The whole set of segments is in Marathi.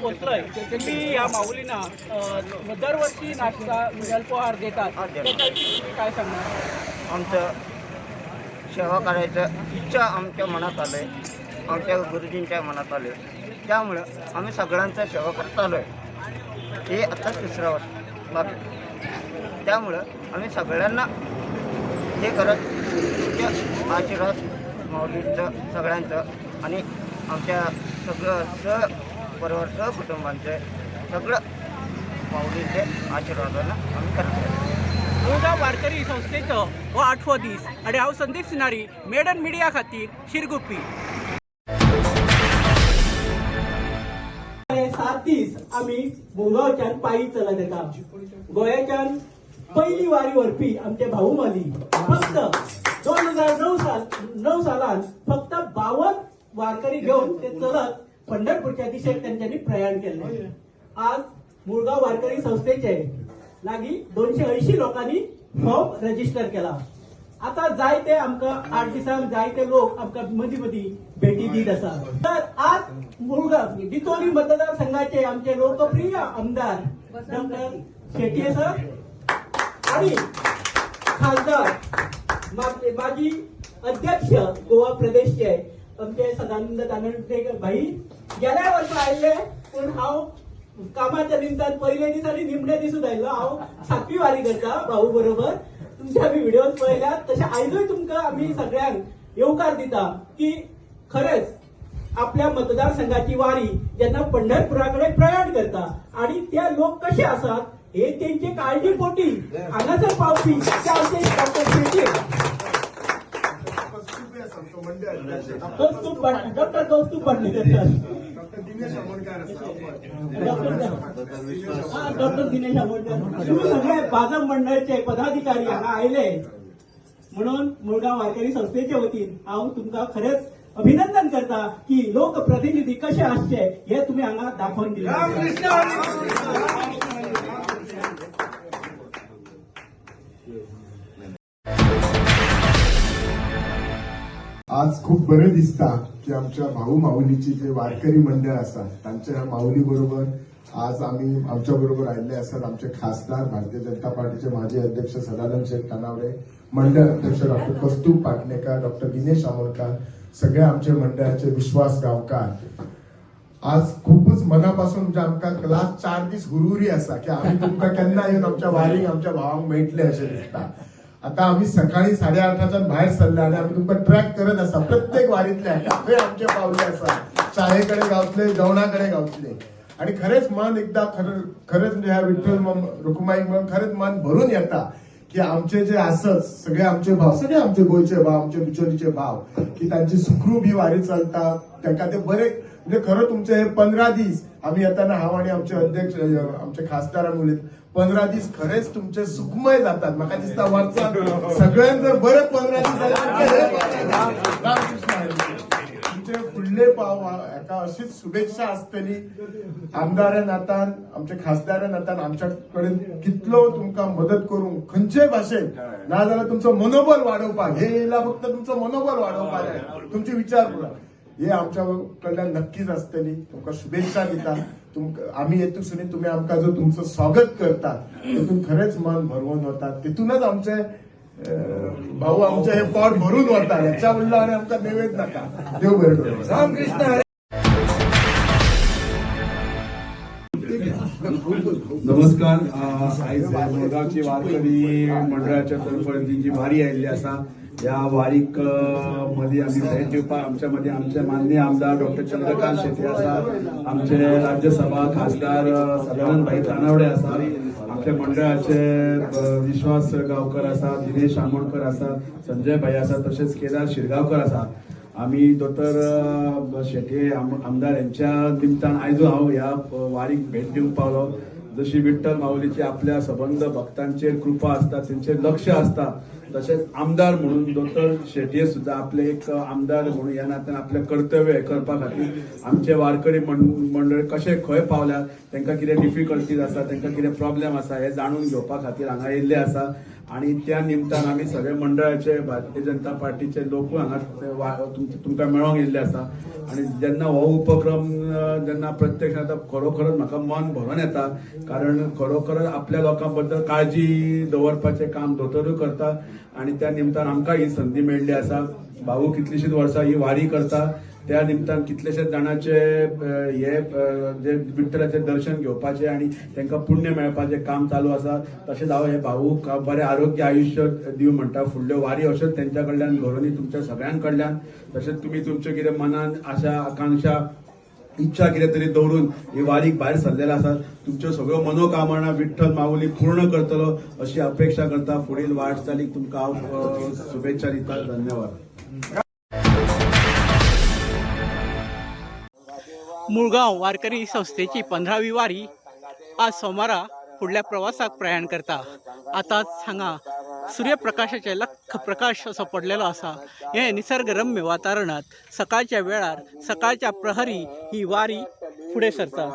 पोचलोय तुम्ही या माऊलींना दरवर्षी नाश्ता अल्पोहार देतात. त्याच्याविषयी तुम्ही काय सांगणार? आमचं सेवा करायचं इच्छा आमच्या मनात आलं आहे आमच्या गुरुजींच्या मनात आले त्यामुळं आम्ही सगळ्यांचं सेवा करत आलो आहे हे आता तिसरं वर्ष लागलं त्यामुळं आम्ही सगळ्यांना हे करत आशीर्वाद माऊलींचं सगळ्यांचं आणि आमच्या सगळं स परिवार सहकुटुंबांचं सगळं माऊलींचे आशीर्वादानं आम्ही करत मुळगाव वारकरी संस्थेचं हो आठवो दीस आणि हांव संदीप सिनारी मेडन मिडिया खातीर शिरगुप्पी. सात दीस आम्ही मुळगावच्यान पायी चलत येता. गोंयाच्यान पहिली वारी व्हरपी आमचे भाऊ माली. फक्त दोन हजार नऊ साल नऊ सालांत फक्त बावन वारकरी घेऊन ते चलत पंढरपूरच्या दिशेक त्यांच्यानी प्रयाण केले आज मुळगाव वारकरी संस्थेचे लागी दोनशे ऐंशी लोकांनी फॉर्म रजिस्टर केला. आता जायते आमकां आठ दिसांक जायते लोक आमकां मदीं मदीं भेटी दीत आसा तर आज मुळगाव दितोली मतदारसंघाचे आमचे लोकप्रिय आमदार डॉक्टर शेट्ये सर. आणि खासदार मा- माजी अध्यक्ष गोवा प्रदेशचे आमचे सदानंद तानडे भाई गेल्या वर्सा आयिल्ले पूण हांव कामाच्या निमतान पयले दीस आनी निमणे दिसून आयलो हांव सातवी वारी करता भाऊ बरोबर. तुमचे आमी व्हिडिओज पळयल्यात तशें आयजूय तुमकां आमी सगळ्यांक येवकार दिता की खरेंच आपल्या मतदारसंघाची वारी जेन्ना पंढरपुराकडे प्रयाण करता आणि त्या लोक कसे आसात हे त्यांचे काळजी पोटी हांगासर पावपी ते आमचे doctor Shetye Kaustubh doctor Kaustubh doctor हा, डॉक्टर दिनेश आंबोडकर तुम्ही सगळे भाजप मंडळाचे पदाधिकारी हांगा आयले. म्हणून मुळगाव वारकरी संस्थेच्या वतीन हांव तुमकां खरेंच अभिनंदन करता की लोकप्रतिनिधी कसे आसचे हे तुम्ही हांगा दाखोवन दिले. आज खूप बरं दिसता की आमच्या भाऊ माऊलीचे जे वारकरी मंडळ असतात त्यांच्या माऊली बरोबर आज आम्ही आमच्या बरोबर आलेले असतात आमचे खासदार भारतीय जनता पार्टीचे माजी अध्यक्ष सदानंद शेठ तानावडे मंडळ अध्यक्ष डॉक्टर कस्तूप पाटणेकर डॉक्टर दिनेश आमोलकर सगळे आमचे मंडळाचे विश्वास गावकार. आज खूपच मनापासून म्हणजे आमकां क्लास चार दीस गुरुरी असा की आम्ही तुमकां केन्ना येऊन आमच्या वारीक आमच्या भावांक मेळटले अशें दिसता. आता आम्ही सकाळी साडेआठाच्यान भायर सरले आणि आम्ही तुमकां ट्रॅक करत आसा प्रत्येक वारीतले खंय आमचे पावले आसा शाळेकडे गावतले जेवणाकडे गावतले. आणि खरेच मन एकदा खरं खरंच म्हणजे ह्या विठ्ठल रुकुमाई म्हणून खरंच मन भरून येता की आमचे जे असत सगळे आमचे भाव सगळे आमचे गोयचे भाव आमचे बिचोलीचे भाव की त्यांची सुखरूप ही वारी चलता. त्यांना ते बरे म्हणजे खरं तुमचे हे पंधरा दीस आम्ही येताना हांव आणि आमचे अध्यक्ष आमचे खासदार उलयत पंधरा दीस खरेच तुमचे सुखमय जातात. म्हाका दिसता वर्सात सगळ्यांक जर बरे पंधरा दीस तुमचे फुडले पाव हाका अशीच शुभेच्छा आसतली आमदारा नातान आमच्या खासदारा नातान आमच्या कडेन कितलो तुमकां मदत करूंक खंयचे भाशेन ना जाल्यार मनोबल वाडोवपाक हे येयला फक्त तुमचो मनोबल वाडोवपाक जाय तुमचे विचार पुरा हे आमच्या कडल्यान नक्कीच आसतली तुमकां शुभेच्छा दिता. आम्ही येतसून तुम्ही आमकां जो तुमचं स्वागत करतात तितून खरेच मन भरवून वतात तितूनच आमचे भाऊ आमचे हे पोट भरून वतात याच्या म्हणलं आणि आमकां नैवेद नाका. देव बरें रामकृष्ण नमस्कार. आयज मुळगावची वारकरी मंडळाच्या तर्फे जी भारी आयिल्ली आसा ह्या वारीकमध्ये आम्ही भेट दिवपाक आमच्या मध्ये आमचे माननीय आमदार डॉक्टर चंद्रकांत शेट्टी आसा आमचे राज्यसभा खासदार सदानंद भाई तानावडे आसा आमच्या मंडळाचे विश्वास गावकर आसा दिनेश आमोणकर आसा संजय भाई आसा तसेच केदार शिरगांवकर आसा आम्ही दोतर अ, शेट्ये आम- आमदार यांच्या निमतान आयजो हांव ह्या वारीक भेट दिवंक पावलो जशी विठ्ठल माऊलीची आपल्या सबंध भक्तांचेर कृपा असता त्यांचे लक्ष असता तसेच आमदार म्हणून दोतर शेटये सुद्धा आपले एक आमदार म्हणून या नात्यान आपले कर्तव्य करपा खातीर आमचे वारकरी मंडळ कशे खंय पावल्यात तांकां कितें डिफिकल्टीज आसा तांकां कितें प्रॉब्लेम आसा हे जाणून घेवपा खातीर हांगा येयल्ले आसा. आणि त्या निमतान आम्ही सगळे मंडळाचे भारतीय जनता पार्टीचे लोक हांगा वा- तुमकां मेळोंक येयल्ले आसा. आणि जेन्ना हो उपक्रम जेन्ना प्रत्यक्ष आता खरोखरच म्हाका मन भरून येता कारण खरोखरच आपल्या लोकां बद्दल काळजी दवरपाचें काम दोतोरू करता. आणि त्या निमतान आमकां ही संदी मेळ्ळी आसा. भाऊ कितलीशींच वर्सां ही वारी करता. त्या निमतान कितलेशेच जाणांचे हे जे विठ्ठलाचे दर्शन घेवपाचें आणि तांकां पुण्य मेळपाचें काम चालू आसा तशेंच हांव हे भाऊक बरें आरोग्य आयुश्य दिवं म्हणटा फुडल्यो वारी अश्योच तेंच्या कडल्यान घरोनी तुमच्या सगळ्यां कडल्यान तशेंच तुमी तुमच्यो कितें मनान आशा आकांक्षा इच्छा कितें तरी दवरून ही वारीक भायर सरलेलो आसा तुमच्यो सगळ्यो मनोकामना विठ्ठल माऊली पूर्ण करतलो अशी अपेक्षा करता फुडेल वाटचालीक तुमकां हांव शुभेच्छा दिता. धन्यवाद. मुळगांव वारकरी संस्थेची पंधरावी वारी आज सोमारा फुडल्या प्रवासाक प्रयाण करता. आतांच हांगा सूर्यप्रकाशाचे लख प्रकाश असो पडलेलो आसा हे निसर्गरम्य वातावरणात सकाळच्या वेळार सकाळच्या प्रहरी ही वारी फुडें सरता.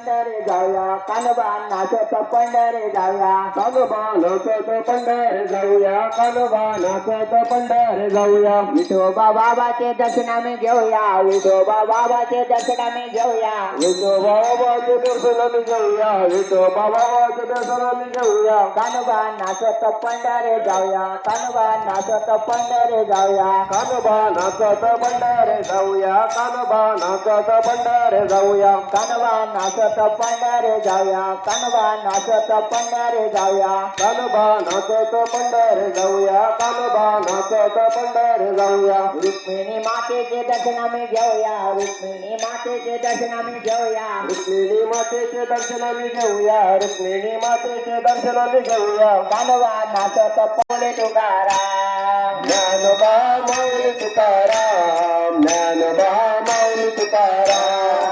पंढरे जाऊया कानबान नाचत पंढरे जाऊया. कानबा नाचत पंढरे जाऊया कानबा नाचत पंढरे जाऊया. विठोबा बाबाचे दर्शन आम्ही घेऊया विठोबा बाबाचे दर्शन आम्ही घेऊया. विठोबा बाबाचे दर्शन आम्ही घेऊया विठोबा बाबाचे दर्शन आम्ही घेऊया. कानबा नाचत पंढरे जाऊया कानबा नाचत पंढरे जाऊया. कानबा नाचत पंढरे जाऊया कानबा नाचत पंढरे जाऊया. कानबा नाचत पंढरे जाऊया कानबा नाचत पंढरे जाऊया कानबा नाचत पंढरे जाऊया कानबा नाचत पंढरे जाऊया रुक्मिणी मातेचे दर्शन आम्ही घेऊया रुक्मिणी मातेचे दर्शन आम्ही घेऊया रुक्मिणी मातेचे दर्शन आम्ही घेऊया रुक्मिणी मातेचे दर्शन आम्ही घेऊया कानबा नाचत पवले तुकाराम ज्ञानोबा माऊली तुकाराम ज्ञानोबा माऊली तुकाराम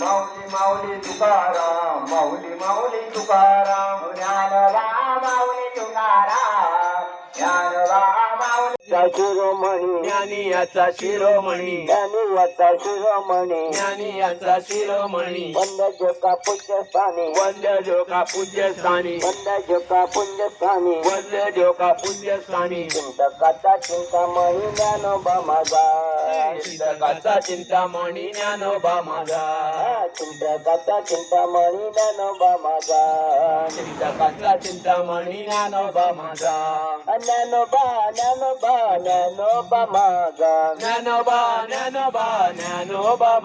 माऊली माऊली तुकाराम माऊली माऊली तुकाराम. ज्ञानोबा माऊली तुकाराम. शिरोमणी. ज्ञानी याचा शिरोमणी. ज्ञानी याचा शिरोमणी. ज्ञानी याचा शिरोमणी. वंद जोका पूज्यस्थानी. वंद जोका पूज्यस्थानी. वंद जोका पूज्यस्थानी. वंद जोका पूज्यस्थानी. चिंतकाचा चिंतामणी ज्ञानोबा माझा. चिंतकाचा चिंतामणी ज्ञानोबा माझा. चिंतकाचा चिंतामणी ज्ञानोबा माझा. चिंतकाचा चिंतामणी ज्ञानोबा माझा. ज्ञानोबा ज्ञानोबा. ज्ञानोबा माझा ज्ञानोबा ज्ञानोबा ज्ञानोबा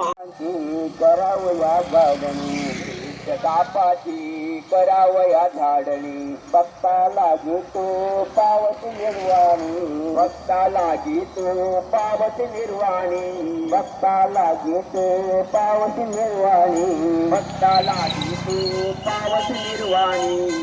करावया गाडणी कापाची करावया झाडणी भक्ता लागी तो पावत निर्वाणी. भक्ता लागी तो पावत निर्वाणी. भक्ता लागी तो पावत निर्वाणी. भक्ता लागी तो पावत निर्वाणी.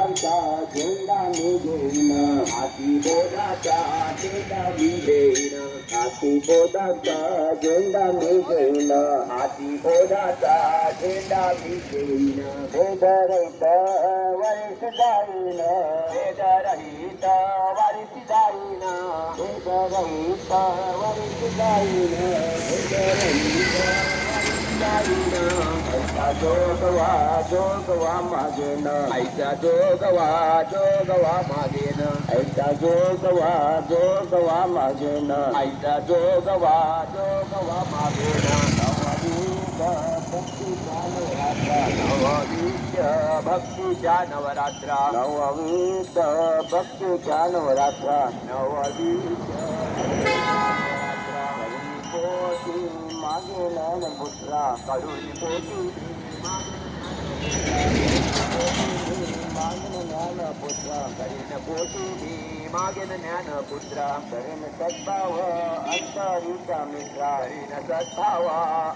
बोटांचा झेंडा मी घेईन हाती बोटाचा झेंडा मी घेईन हाती बोटाचा झेंडा मी घेईन हाती बोटाचा झेंडा मी घेईन बेदरहित वर्ष जाईन बेदरहित वारीस जाईन बेदरहित वारीस जाईन बेदरहित ऐसा जोगवा जोगवा मागेन. ऐसा जोगवा जोगवा मागेन. ऐसा जोगवा जोगवा मागेन. ऐसा जोगवा जोगवा मागेन. नववीत भक्तीच्या नवरात्रा नववीत भक्तीच्या नवरात्रा. नववीत புத்திரா கடுவி போட்டி ஞான புத்திரா கரின போட்டி ಭೀಮಾಗಿನ ಜ್ಞಾನ ಪುತ್ರ ಕರಿನ ಸದ್ಭಾವ ಅಂತರಿಕ ಮಿತ್ರ ಕರಿನ ಸದ್ಭಾವ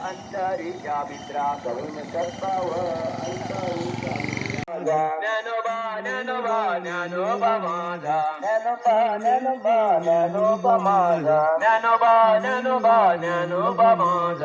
ಅಂತರಿಕ ಮಿತ್ರ ಕರಿನ ಸದ್ಭಾವ ಅಂತರಿಕ ಮಿತ್ರ ನೆನುಬ ನೆನುಬ ಮಾದ ನೆನುಬ ನೆನುಬ ನೆನುಬ ಮಾದ ನೆನುಬ ನೆನುಬ ನೆನುಬ ಮಾದ